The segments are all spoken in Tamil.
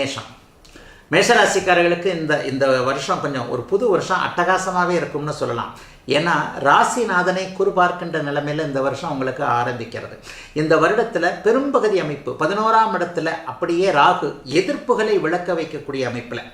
மேஷம். மேஷராசிக்காரர்களுக்கு இந்த இந்த வருஷம் கொஞ்சம் ஒரு புது வருஷம் அட்டகாசமாகவே இருக்கும்னு சொல்லலாம். ஏன்னா ராசிநாதனை குறிபார்க்கின்ற நிலைமையில் இந்த வருஷம் உங்களுக்கு ஆரம்பிக்கிறது. இந்த வருடத்தில் பெரும்பகுதி அமைப்பு பதினோராம் இடத்துல அப்படியே ராகு எதிர்ப்புகளை விளக்க வைக்கக்கூடிய அமைப்பில்.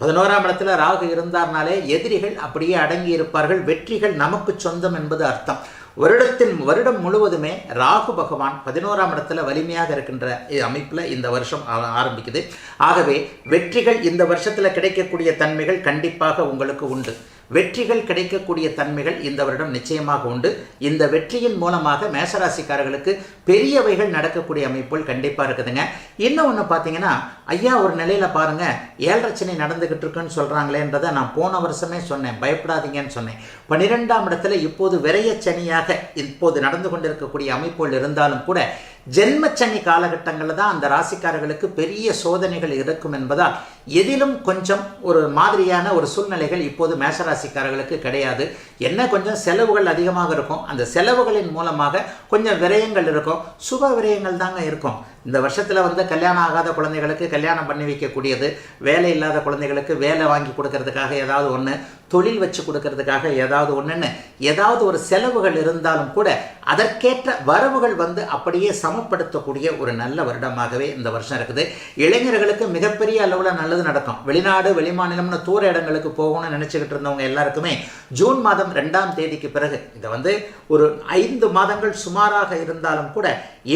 பதினோராம் இடத்துல ராகு இருந்தார்னாலே எதிரிகள் அப்படியே அடங்கி இருப்பார்கள் வெற்றிகள் நமக்கு சொந்தம் என்பது அர்த்தம். வருடத்தின் வருடம் முழுவதுமே ராகு பகவான் பதினோராம் இடத்துல வலிமையாக இருக்கின்ற அமைப்பில் இந்த வருஷம் ஆ- ஆரம்பிக்குது. ஆகவே வெற்றிகள் இந்த வருஷத்தில் கிடைக்கக்கூடிய தன்மைகள் கண்டிப்பாக உங்களுக்கு உண்டு. வெற்றிகள் கிடைக்கக்கூடிய தன்மைகள் இந்த வருடம் நிச்சயமாக உண்டு. இந்த வெற்றியின் மூலமாக மேசராசிக்காரர்களுக்கு பெரியவைகள் நடக்கக்கூடிய அமைப்புகள் கண்டிப்பாக இருக்குதுங்க. இன்னும் ஒன்று பார்த்தீங்கன்னா ஐயா ஒரு நிலையில் பாருங்கள் ஏழரச்சனை நடந்துக்கிட்டு இருக்குன்னு சொல்கிறாங்களேன்றதை நான் போன வருஷமே சொன்னேன். பயப்படாதீங்கன்னு சொன்னேன். பன்னிரெண்டாம் இடத்துல இப்போது விரையச்சனியாக இப்போது நடந்து கொண்டிருக்கக்கூடிய அமைப்புகள் இருந்தாலும் கூட ஜென்மச்சனி காலகட்டங்களில் தான் அந்த ராசிக்காரர்களுக்கு பெரிய சோதனைகள் இருக்கும் என்பதால் எதிலும் கொஞ்சம் ஒரு மாதிரியான ஒரு சூழ்நிலைகள் இப்போது மேஷராசிக்காரர்களுக்கு கிடையாது. என்ன கொஞ்சம் செலவுகள் அதிகமாக இருக்கும். அந்த செலவுகளின் மூலமாக கொஞ்சம் விரயங்கள் இருக்கும். சுப விரயங்கள் தாங்க இருக்கும். இந்த வருஷத்தில் வந்து கல்யாணம் ஆகாத குழந்தைகளுக்கு கல்யாணம் பண்ணி வைக்கக்கூடியது வேலை இல்லாத குழந்தைகளுக்கு வேலை வாங்கி கொடுக்கறதுக்காக ஏதாவது ஒன்று தொழில் வச்சு கொடுக்கறதுக்காக ஏதாவது ஒன்றுன்னு ஏதாவது ஒரு செலவுகள் இருந்தாலும் கூட அதற்கேற்ற வரவுகள் வந்து அப்படியே சமப்படுத்தக்கூடிய ஒரு நல்ல வருடமாகவே இந்த வருஷம் இருக்குது. இளைஞர்களுக்கு மிகப்பெரிய அளவில் நல்லது நடக்கும். வெளிநாடு வெளிமாநிலம்னு தூர இடங்களுக்கு போகணும்னு நினச்சிக்கிட்டு இருந்தவங்க எல்லாருக்குமே ஜூன் மாதம் ரெண்டாம் தேதிக்கு பிறகு இதை வந்து ஒரு ஐந்து மாதங்கள் சுமாராக இருந்தாலும் கூட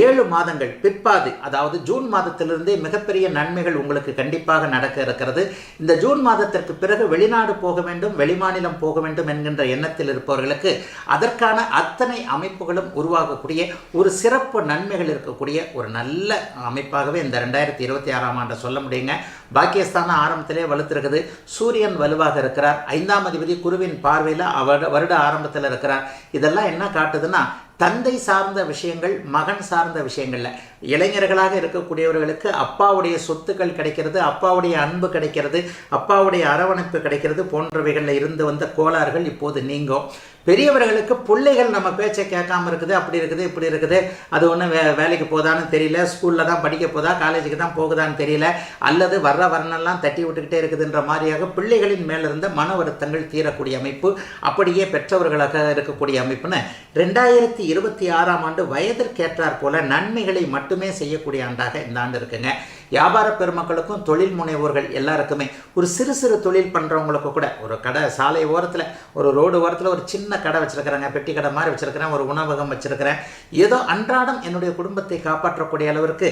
ஏழு மாதங்கள் பிற்பாது அதாவது ஜூன் மாதத்திலிருந்தே மிகப்பெரிய நன்மைகள் உங்களுக்கு கண்டிப்பாக நடக்க இருக்கிறது. இந்த ஜூன் மாதத்திற்கு பிறகு வெளிநாடு போக வேண்டும் வெளிமாநிலம் போக வேண்டும் என்கின்ற எண்ணத்தில் இருப்பவர்களுக்கு அதற்கான அத்தனை அமைப்புகளும் உருவாகக்கூடிய ஒரு சிறப்பு நன்மைகள் இருக்கக்கூடிய ஒரு நல்ல அமைப்பாகவே இந்த ரெண்டாயிரத்தி இருபத்தி ஆறாம் ஆண்டை சொல்ல முடியுங்க. பாக்கியஸ்தான ஆரம்பத்திலே வலுத்திருக்குது. சூரியன் வலுவாக இருக்கிறார். ஐந்தாம் அதிபதி குருவின் பார்வையில் அவர் வருட ஆரம்பத்தில் இருக்கிறார். இதெல்லாம் என்ன காட்டுதுன்னா தந்தை சார்ந்த விஷயங்கள் மகன் சார்ந்த விஷயங்களில். இளைஞர்களாக இருக்கக்கூடியவர்களுக்கு அப்பாவுடைய சொத்துக்கள் கிடைக்கிறது அப்பாவுடைய அன்பு கிடைக்கிறது அப்பாவுடைய அரவணைப்பு கிடைக்கிறது போன்றவைகளில் இருந்து வந்த கோளாறுகள் இப்போது நீங்கும். பெரியவர்களுக்கு பிள்ளைகள் நம்ம பேச்சை கேட்காம இருக்குது அப்படி இருக்குது இப்படி இருக்குது. அது ஒன்றும் வே வேலைக்கு போதான்னு தெரியல ஸ்கூலில் தான் படிக்க போதா காலேஜுக்கு தான் போகுதான்னு தெரியல அல்லது வர்ற வர்ணெல்லாம் தட்டி விட்டுக்கிட்டே இருக்குதுன்ற மாதிரியாக பிள்ளைகளின் மேலிருந்த மன வருத்தங்கள் தீரக்கூடிய அமைப்பு அப்படியே பெற்றவர்களாக இருக்கக்கூடிய அமைப்புன்னு. ரெண்டாயிரத்தி இருபத்தி ஆறாம் ஆண்டு வயதிற்கேற்றாற் போல நன்மைகளை மட்டும் செய்யக்கூடிய ஆண்டாக இந்த ஆண்டு இருக்குங்க. வியாபார பெருமக்களுக்கும் தொழில் முனைவோர்கள் எல்லாருக்குமே ஒரு சிறு சிறு தொழில் பண்ணுறவங்களுக்கு கூட ஒரு கடை சாலை ஓரத்தில் ஒரு ரோடு ஓரத்தில் ஒரு சின்ன கடை வச்சுருக்கிறாங்க. பெட்டி கடை மாதிரி வச்சுருக்கிறேன் ஒரு உணவகம் வச்சுருக்கிறேன். ஏதோ அன்றாடம் என்னுடைய குடும்பத்தை காப்பாற்றக்கூடிய அளவிற்கு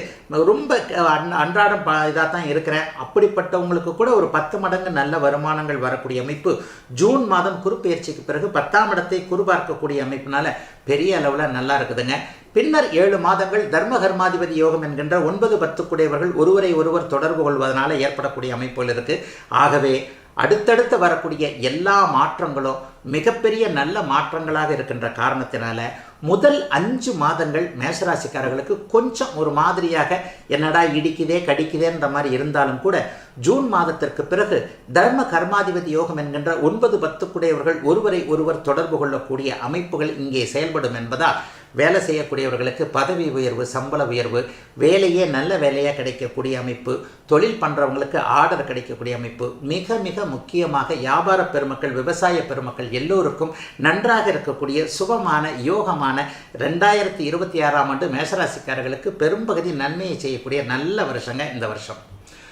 ரொம்ப அன் அன்றாடம் இதாக தான் இருக்கிறேன். அப்படிப்பட்டவங்களுக்கு கூட ஒரு பத்து மடங்கு நல்ல வருமானங்கள் வரக்கூடிய அமைப்பு ஜூன் மாதம் குறுப்பெயர்ச்சிக்கு பிறகு பத்தாம் இடத்தை குறிபார்க்கக்கூடிய அமைப்பினால பெரிய அளவில் நல்லா இருக்குதுங்க. பின்னர் ஏழு மாதங்கள் தர்ம கர்மாதிபதி யோகம் என்கின்ற ஒன்பது பத்துக்குடையவர்கள் ஒருவரை ஒருவர் தொடர்பு கொள்வதனால ஏற்படக்கூடிய அமைப்புகள் இருக்கு. ஆகவே அடுத்தடுத்து வரக்கூடிய எல்லா மாற்றங்களும் மிகப்பெரிய நல்ல மாற்றங்களாக இருக்கின்ற காரணத்தினால முதல் அஞ்சு மாதங்கள் மேஷராசிக்காரர்களுக்கு கொஞ்சம் ஒரு மாதிரியாக என்னடா இடிக்குதே கடிக்குதேன்ற மாதிரி இருந்தாலும் கூட ஜூன் மாதத்திற்கு பிறகு தர்ம கர்மாதிபதி யோகம் என்கின்ற ஒன்பது பத்துக்குடையவர்கள் ஒருவரை ஒருவர் தொடர்பு கொள்ளக்கூடிய அமைப்புகள் இங்கே செயல்படும் என்பதால் வேலை செய்யக்கூடியவர்களுக்கு பதவி உயர்வு சம்பள உயர்வு வேலையே நல்ல வேலையாக கிடைக்கக்கூடிய அமைப்பு தொழில் பண்ணுறவங்களுக்கு ஆர்டர் கிடைக்கக்கூடிய அமைப்பு மிக மிக முக்கியமாக வியாபார பெருமக்கள் விவசாய பெருமக்கள் எல்லோருக்கும் நன்றாக இருக்கக்கூடிய சுபமான யோகமான ரெண்டாயிரத்தி இருபத்தி ஆறாம் ஆண்டு மேஷராசிக்காரர்களுக்கு பெரும்பகுதி நன்மையை செய்யக்கூடிய நல்ல வருஷங்க இந்த வருஷம்.